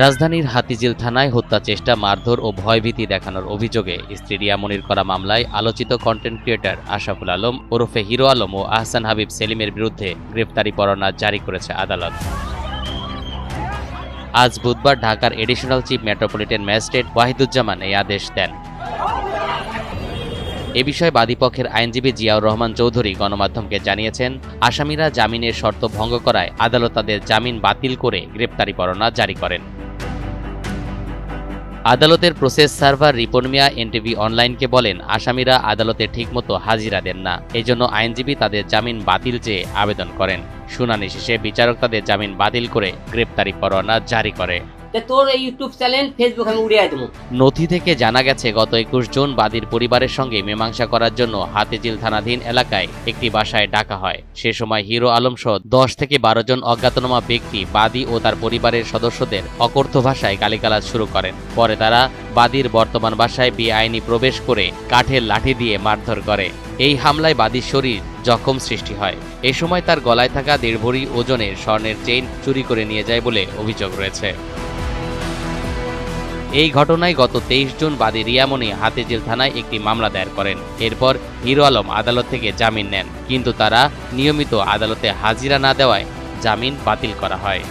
রাজধানীর হাতিঝিল থানায় হত্যা চেষ্টা, মারধর ও ভয়ভীতি দেখানোর অভিযোগে স্ত্রী রিয়ামনির করা মামলায় আলোচিত কন্টেন্ট ক্রিয়েটর আশাফুল আলম, ওরফে হিরো আলম ও আহসান হাবিব সেলিমের বিরুদ্ধে গ্রেপ্তারি পরোয়ানা জারি করেছে আদালত। আজ বুধবার ঢাকার additional chief metropolitan magistrate Wahiduzzaman এই আদেশ দেন। এ বিষয়ে বাদীপক্ষের আইনজীবী জিয়াউর রহমান চৌধুরী গণমাধ্যমকে জানিয়েছেন, আসামিরা জামিনের শর্ত ভঙ্গ করায় আদালত তাদের জামিন বাতিল করে গ্রেপ্তারি পরোয়ানা জারি করেন। আদালতের process server Ripon Mia NTV অনলাইনকে বলেন, আসামিরা আদালতে ঠিকমতো হাজিরা দেন না। এজন্য আইনজীবী তাদের জামিন বাতিল চেয়ে আবেদন করেন। শুনানি শেষে বিচারক তাদের জামিন বাতিল করে গ্রেপ্তারি পরোয়ানা জারি করে। তোর এই ইউটিউব চ্যানেল ফেসবুক আমি উড়িয়ে দেবো। নথি থেকে জানা গেছে, গত একুশ জুন বাদীর পরিবারের সঙ্গে মীমাংসা করার জন্য হাতিঝিল থানাধীন এলাকায় একটি বাসায় ডাকা হয়। সে সময় হিরো আলম সহ দশ থেকে বারো জন অজ্ঞাতনামা ব্যক্তি বাদী ও তার পরিবারের সদস্যদের ভাষায় গালিগালাজ শুরু করেন। পরে তারা বাদীর বর্তমান বাসায় বেআইনি প্রবেশ করে কাঠের লাঠি দিয়ে মারধর করে। এই হামলায় বাদীর শরীর জখম সৃষ্টি হয়। এ সময় তার গলায় থাকা দেড় ভরি ওজনের স্বর্ণের চেইন চুরি করে নিয়ে যায় বলে অভিযোগ রয়েছে। এই ঘটনায় গত তেইশ জুন বাদী রিয়ামণি হাতিঝিল থানায় একটি মামলা দায়ের করেন। এরপর হিরো আলম আদালত থেকে জামিন নেন, কিন্তু তারা নিয়মিত আদালতে হাজিরা না দেওয়ায় জামিন বাতিল করা হয়।